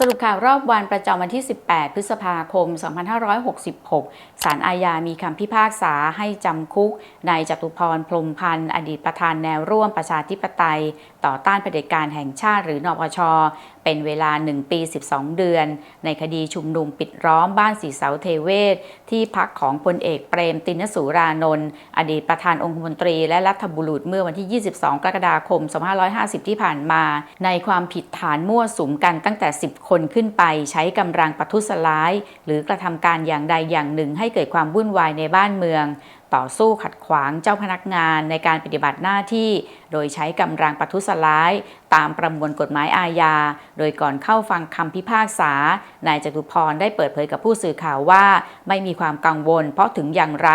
สรุปข่าวรอบวันประจำวันที่ 18 พฤษภาคม 2566 ศาลอาญามีคำพิพากษาให้จำคุกนายจตุพรพรหมพันธ์ อดีตประธานแนวร่วมประชาธิปไตย ต่อต้านเผด็จการแห่งชาติหรือนปช เป็นเวลา 1 ปี 12 เดือน ในคดีชุมนุมปิดล้อมบ้านสีเสาเทเวศ ที่พักของพลเอกเปรมตินสูรานนท์อดีตประธานองคมนตรี และรัฐบุรุษเมื่อวันที่ 22 กรกฎาคม 2550 ที่ผ่านมา ในความผิดฐานมั่วสุมกันตั้งแต่ 10คนขึ้นไปใช้กำลังประทุษร้าย หรือกระทำการอย่างใดอย่างหนึ่งให้เกิดความวุ่นวายในบ้านเมือง ต่อสู้ขัดขวางเจ้าพนักงานในการปฏิบัติหน้าที่ โดยใช้กำลังประทุษร้าย ตามประมวลกฎหมายอาญา โดยก่อนเข้าฟังคำพิพากษา นายจตุพรได้เปิดเผยกับผู้สื่อข่าวว่า ไม่มีความกังวล เพราะถึงอย่างไร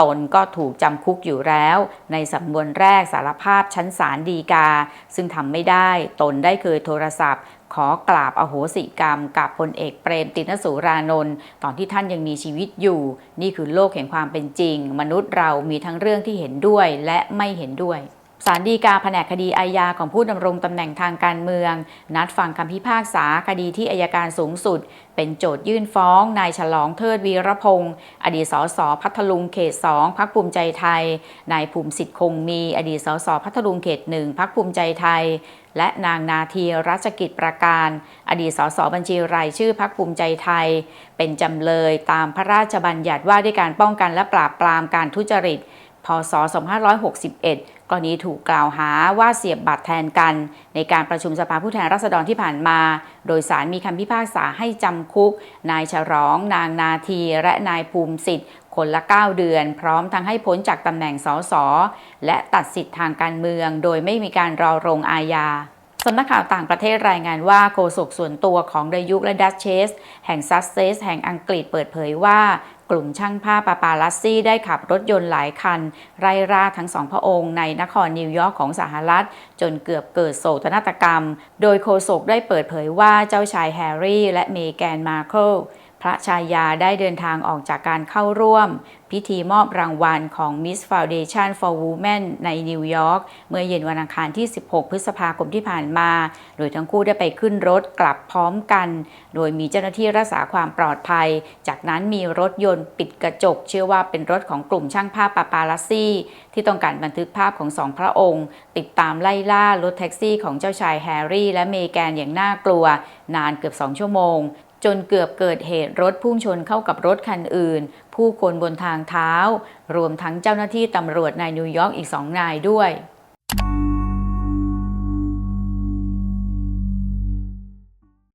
ตนก็ถูกจำคุกอยู่แล้ว ในสำนวนแรกสารภาพชั้นศาลฎีกา ซึ่งทำไม่ได้ ตนได้เคยโทรศัพท์ ขอกราบอโหสิกรรม กับพลเอกเปรมตินสุรานนท์ตอนที่ท่านยังมีชีวิตอยู่ นี่คือโลกแห่งความเป็นจริง มนุษย์เรามีทั้งเรื่องที่เห็นด้วยและไม่เห็นด้วย ศาลฎีกาแผนกคดีอาญาของผู้ดำรงตำแหน่งทางการเมือง นัดฟังคำพิพากษาคดีที่อายการสูงสุด เป็นโจทยื่นฟ้อง นายฉลองเทิดวีรพงศ์อดีตสสพัทลุงเขต2พักภูมิใจไทย นายภูมิสิทธิ์คงมีอดีตสสพัทลุงเขต1พักภูมิใจไทย และนางนาทีรัชกิจประการ อดีตสสบัญชีรายชื่อพักภูมิใจไทย เป็นจำเลยตามพระราชบัญญัติว่าด้วยการป้องกันและปราบปรามการทุจริต พศ 2561 กรณีถูกกล่าวหาว่าเสียบบัตรแทนกัน ในการประชุมสภาผู้แทนราษฎรที่ผ่านมา โดยสารมีคำพิพากษาให้จำคุก นายฉลอง นางนาที และนายภูมิสิทธิ์คนละ 9 เดือน พร้อมทั้งให้พ้นจากตำแหน่งสสและตัดสิทธิ์ทางการเมือง โดยไม่มีการรอลงอาญาสำนักข่าวต่างประเทศรายงานว่าโฆษกส่วนตัวของเดยุกและดัชเชส แห่งซัสเซสแห่งอังกฤษเปิดเผยว่า กลุ่มช่างภาพปาปาลัสซี่ได้ขับรถยนต์หลายคัน ไล่ล่าทั้งสองพระองค์ในนครนิวยอร์กของสหรัฐ จนเกือบเกิดโศกนาฏกรรม โดยโคโศกได้เปิดเผยว่าเจ้าชายแฮร์รี่และเมแกนมาเคิล พระชายาได้เดินทางออกจากการเข้าร่วม พิธีมอบรางวัลของ Miss Foundation for Women ในนิวยอร์กเมื่อเย็นวันอังคารที่ 16 พฤษภาคมที่ผ่านมา โดยทั้งคู่ได้ไปขึ้นรถกลับพร้อมกัน โดยมีเจ้าหน้าที่รักษาความปลอดภัย จากนั้นมีรถยนต์ปิดกระจก เชื่อว่าเป็นรถของกลุ่มช่างภาพปาปาลัสซี่ ที่ต้องการบันทึกภาพของสองพระองค์ ติดตามไล่ล่ารถแท็กซี่ของเจ้าชายแฮร์รี่และเมแกนอย่างน่ากลัว นานเกือบ2ชั่วโมง จนเกือบเกิดเหตุรถพุ่งชนเข้ากับรถคันอื่น ผู้คนบนทางเท้า รวมทั้งเจ้าหน้าที่ตำรวจในนิวยอร์กอีกสองนายด้วย